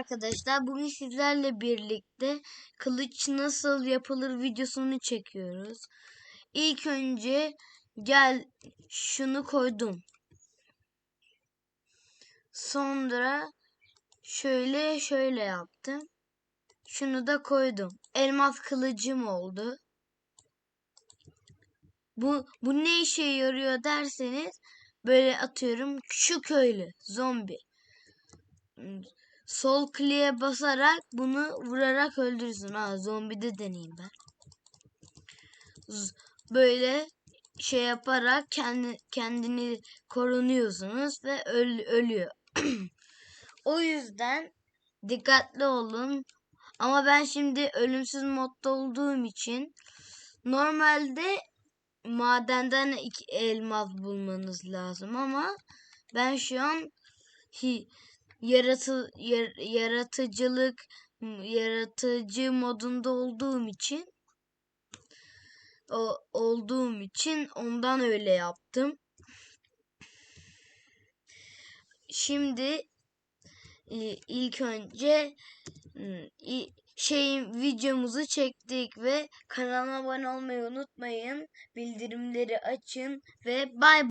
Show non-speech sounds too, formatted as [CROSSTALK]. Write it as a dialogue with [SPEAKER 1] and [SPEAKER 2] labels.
[SPEAKER 1] Arkadaşlar bugün sizlerle birlikte kılıç nasıl yapılır videosunu çekiyoruz. İlk önce gel şunu koydum. Sonra şöyle şöyle yaptım. Şunu da koydum. Elmas kılıcım oldu. Bu, bu ne işe yarıyor derseniz böyle atıyorum şu köylü zombi sol kliğe basarak bunu vurarak öldürürsün. Ha zombi de deneyeyim ben. Böyle şey yaparak kendi kendini korunuyorsunuz ve öl, ölüyor. [CLEARS THROAT] o yüzden dikkatli olun. Ama ben şimdi ölümsüz modda olduğum için normalde madenden iki elmas bulmanız lazım ama ben şu an hi, yaratı, yar, yaratıcılık yaratıcı modunda olduğum için o, olduğum için ondan öyle yaptım. Şimdi ilk önce şeyin videomuzu çektik ve kanalıma abone olmayı unutmayın. Bildirimleri açın ve bay